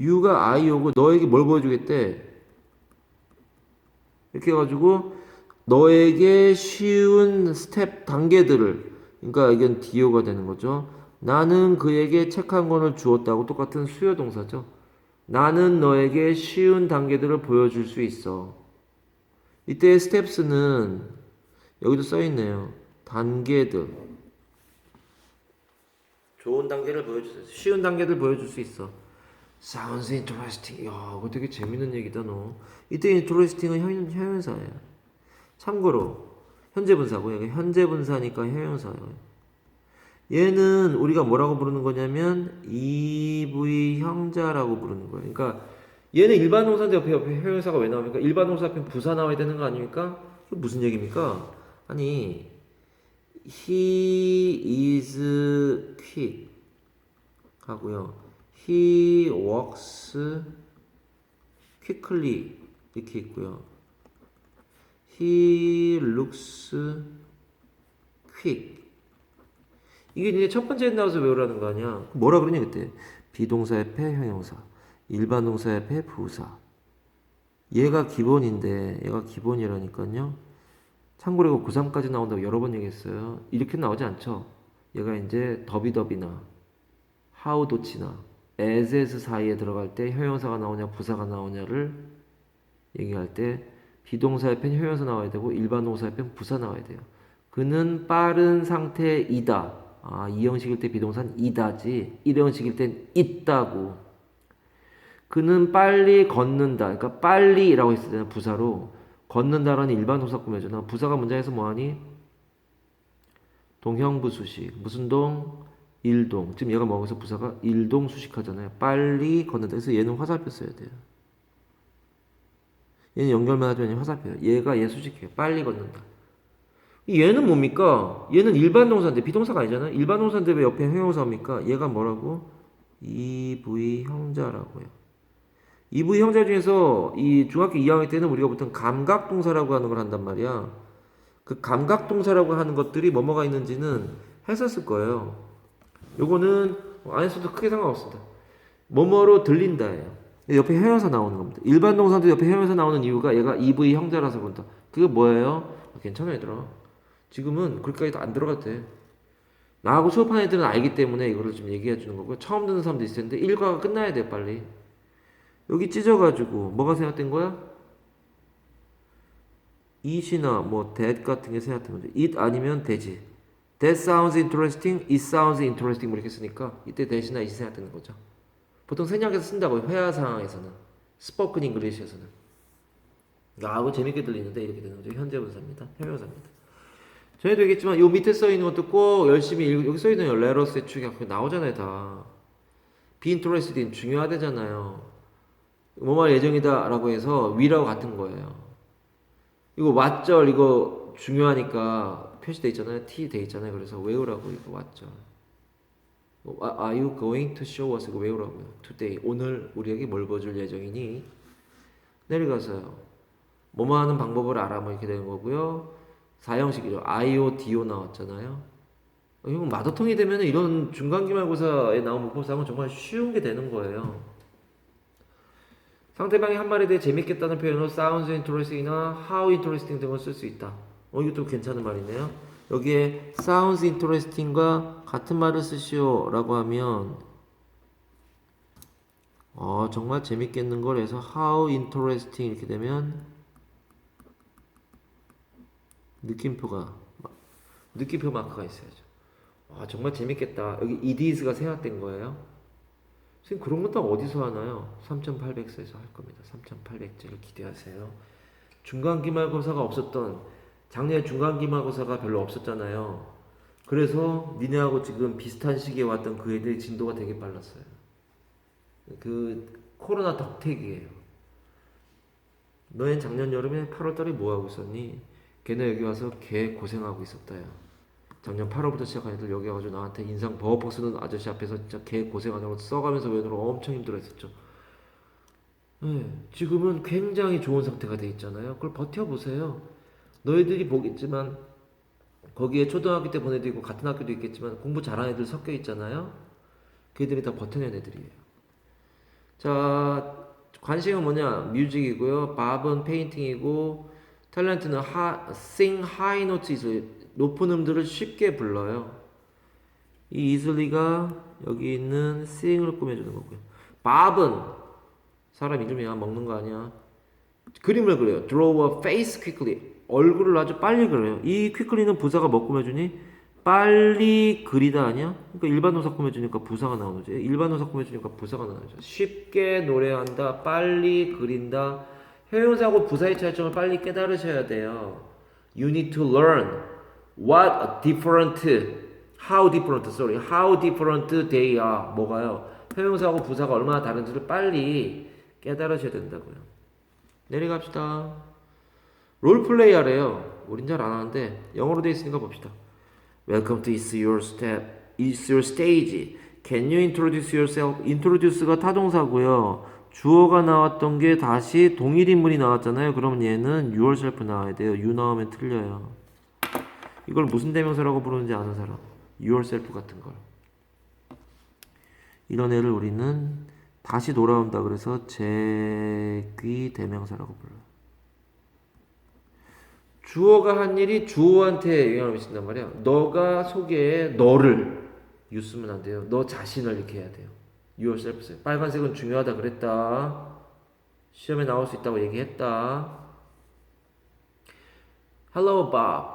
you가 I 오고 너에게 뭘 보여주겠대? 이렇게 해가지고 너에게 쉬운 스텝 단계들을 그러니까 이건 DO가 되는 거죠. 나는 그에게 책 한 권을 주었다고 똑같은 수요 동사죠. 나는 너에게 쉬운 단계들을 보여줄 수 있어. 이때 스텝스는 여기도 써 있네요. 단계들. 좋은 단계를 있어. 쉬운 단계들 보여줄 수 있어. Sounds interesting. 야, 이거 되게 재밌는 얘기다 너. 이때 interesting은 현, 형용사예요. 참고로 현재 분사고 여기 현재 분사니까 형용사예요. 얘는 우리가 뭐라고 부르는 거냐면 EV 형자라고 부르는 거예요. 그러니까 얘는 일반 동사인데 옆에 옆에 형용사가 왜 나옵니까? 일반 동사 앞에 부사 나와야 되는 거 아닙니까? 이게 무슨 얘기입니까? 아니 he is quick 하고요. He walks quickly 이렇게 있고요. he looks quick 이게 이제 첫 번째 나와서 외우라는 거 아니야. 뭐라 그러니 그때? 비동사 옆에 형용사, 일반 동사 옆에 부사. 얘가 기본인데 얘가 기본이라니까요. 참고로 이거 고3까지 나온다고 여러 번 얘기했어요. 이렇게 나오지 않죠. 얘가 이제 더비더비나 하우도치나 에즈에스 사이에 들어갈 때 형용사가 나오냐 부사가 나오냐를 얘기할 때 비동사 옆엔 형용사 나와야 되고 일반 동사 옆엔 부사 나와야 돼요. 그는 빠른 상태이다. 아, 이 형식일 때 비동사는 이다지. 일 형식일 땐 있다고. 그는 빨리 걷는다. 그러니까 빨리라고 했을 때 부사로 걷는다라는 일반 동사 꾸며주나 부사가 문장에서 뭐하니? 동형부 수식. 무슨 동? 일동. 지금 얘가 먹어서 부사가 일동 수식하잖아요. 빨리 걷는다. 그래서 얘는 화살표 써야 돼요. 얘는 연결만 하면 화살표예요. 얘가 얘 수식해요. 빨리 걷는다. 얘는 뭡니까? 얘는 일반 동사인데 비동사가 아니잖아요. 일반 동사인데 왜 옆에 형용사입니까? 얘가 뭐라고? EV 형자라고요. EV 형자 중에서 이 중학교 2학년 때는 우리가 보통 감각 동사라고 하는 걸 한단 말이야. 그 감각 동사라고 하는 것들이 뭐뭐가 있는지는 했었을 거예요. 요거는 안 했어도 크게 상관없습니다. 뭐뭐로 들린다예요. 옆에 형용사 나오는 겁니다. 일반 동사도 옆에 형용사 나오는 이유가 얘가 EV 형자라서 그런다. 그게 뭐예요? 괜찮아 얘들아. 지금은 그렇게까지 안 들어가도 돼. 나하고 수업하는 애들은 알기 때문에 이거를 좀 얘기해 주는 거고 처음 듣는 사람도 있을 텐데 일과가 끝나야 돼 빨리. 여기 찢어가지고 뭐가 생각된 거야? it이나 뭐 that 같은 게 생각되면 돼. it 아니면 되지. That sounds interesting. It sounds interesting. 뭐 이렇게 쓰니까 이때 that이나 it이 생각되는 거죠. 보통 생략해서 쓴다고요. 회화 상황에서는. spoken English에서는. 아고 재밌게 들리는데 이렇게 되는 거죠. 현재 분사입니다. 형용사입니다. 전에도 얘기했지만 요 밑에 써 있는 것도 꼭 열심히 읽 여기 써 있는 레러스의 축이 나오잖아요 다. interested in 중요하대잖아요. 뭐말 예정이다라고 해서 위라고 같은 거예요. 이거 왓절 이거 중요하니까 표시돼 있잖아요. T 돼 있잖아요. 그래서 외우라고 이거 왓절. 뭐, Are you going to show us? 이거 외우라고요. Today 오늘 우리에게 뭘 보여줄 예정이니? 내려가서요. 뭐뭐 하는 방법을 알아 뭐 이렇게 되는 거고요. 사형식이죠. IO, DO 나왔잖아요. 어, 이건 마더통이 되면 이런 중간기말고사에 나온 문법상은 정말 쉬운 게 되는 거예요. 상대방이 한 말에 대해 재밌겠다는 표현으로 sounds interesting이나 how interesting 등을 쓸 수 있다. 어, 이것도 괜찮은 말이네요. 여기에 sounds interesting과 같은 말을 쓰시오 라고 하면 어, 정말 재밌겠는 걸 해서 how interesting 이렇게 되면 느낌표가 느낌표 마크가 있어야죠. 와 정말 재밌겠다. 여기 EDS가 생략된 거예요. 선생님 그런 것도 어디서 하나요? 3,800세에서 할 겁니다. 3,800제를 기대하세요. 중간 기말고사가 없었던 작년에 중간 기말고사가 별로 없었잖아요. 그래서 니네하고 지금 비슷한 시기에 왔던 그 애들이 진도가 되게 빨랐어요. 그 코로나 덕택이에요. 너넨 작년 여름에 8월달에 뭐 하고 있었니? 걔네 여기 와서 개 고생하고 있었다 야 작년 8월부터 시작한 애들 여기 와가지고 나한테 인상 버벅 쓰는 아저씨 앞에서 진짜 개 고생하냐고 써가면서 외우느라 엄청 힘들어했었죠 네, 지금은 굉장히 좋은 상태가 돼 있잖아요 그걸 버텨보세요 너희들이 보겠지만 거기에 초등학교 때 보낸 애도 있고 같은 학교도 있겠지만 공부 잘하는 애들 섞여 있잖아요 그 애들이 다 버텨낸 애들이에요 자, 관심은 뭐냐? 뮤직이고요. 밥은 페인팅이고 탤런트는 하, sing high notes 높은 음들을 쉽게 불러요. 이 이슬리가 여기 있는 sing을 꾸며주는 거고요. 밥은 사람 이름이야 먹는 거 아니야. 그림을 그려요. Draw a face quickly. 얼굴을 아주 빨리 그려요. 이 quickly는 부사가 뭐 꾸며주니? 빨리 그리다 아니야? 그러니까 일반 동사 꾸며주니까 부사가 나오는 거지. 일반 동사 꾸며주니까 부사가 나오는 거죠. 쉽게 노래한다. 빨리 그린다. 형용사하고 부사의 차이점을 빨리 깨달으셔야 돼요. You need to learn what different, how different, sorry, how different they are. 뭐가요? 형용사하고 부사가 얼마나 다른지를 빨리 깨달으셔야 된다고요. 내려갑시다. 롤플레이 하래요. 우린 잘 안 하는데 영어로 돼 있으니까 봅시다. Welcome to It's Your Step. It's Your Stage. Can you introduce yourself? introduce가 타동사고요. 주어가 나왔던 게 다시 동일 인물이 나왔잖아요. 그럼 얘는 yourself 나와야 돼요. you 나오면 틀려요. 이걸 무슨 대명사라고 부르는지 아는 사람. yourself 같은 걸. 이런 애를 우리는 다시 돌아온다 그래서 재귀 대명사라고 불러요. 주어가 한 일이 주어한테 영향을 미친단 말이야. 너가 소개해 너를 유 쓰면 안 돼요. 너 자신을 이렇게 해야 돼요. yourself. 빨간색은 중요하다 그랬다. 시험에 나올 수 있다고 얘기했다. Hello Bob.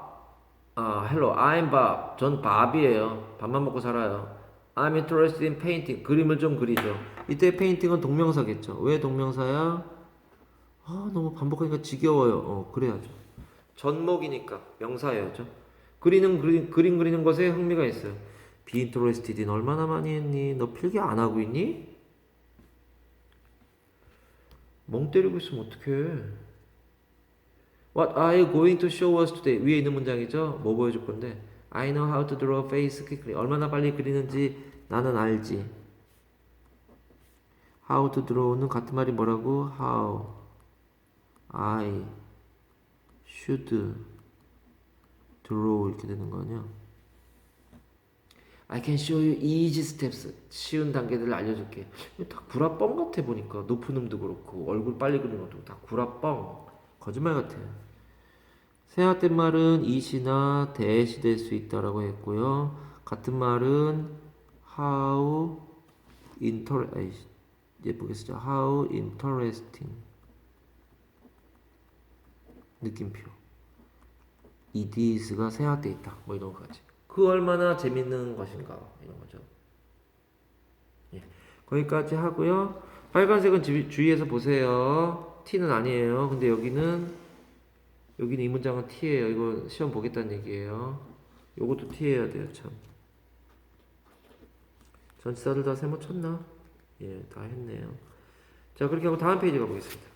아, hello. I'm Bob. 전 밥이에요. 밥만 먹고 살아요. I'm interested in painting. 그림을 좀 그리죠. 이때 페인팅은 동명사겠죠. 왜 동명사야? 아, 너무 반복하니까 지겨워요. 어, 그래야죠. 전목이니까 명사여야죠. 그리는 그림, 그림 그리는 것에 흥미가 있어요. Interested in 얼마나 많이 했니? 너 필기 안 하고 있니? 멍 때리고 있으면 어떡해. What are you going to show us today? 위에 있는 문장이죠? 뭐 보여줄 건데? I know how to draw face quickly. 얼마나 빨리 그리는지 나는 알지. How to draw는 같은 말이 뭐라고? How I should draw 이렇게 되는 거 아니야? I can show you easy steps. 쉬운 단계들을 알려줄게. 다 구라뻥 같아 보니까 높은 음도 그렇고 얼굴 빨리 그리는 것도 다 구라뻥. 거짓말 같아. 생략된 말은 이시나 대시 될 수 있다라고 했고요. 같은 말은 how inter 예쁘게 쓰자. how interesting 느낌표. it is가 생략돼 있다. 뭐 이런 거까지. 그 얼마나 재밌는 것인가 이런 거죠. 예, 거기까지 하고요. 빨간색은 주, 주의해서 보세요. T는 아니에요. 근데 여기는 여기는 이 문장은 T예요. 이거 시험 보겠다는 얘기예요. 요것도 T해야 돼요, 참. 전치사들 다 세모 쳤나? 예, 다 했네요. 자, 그렇게 하고 다음 페이지 가보겠습니다.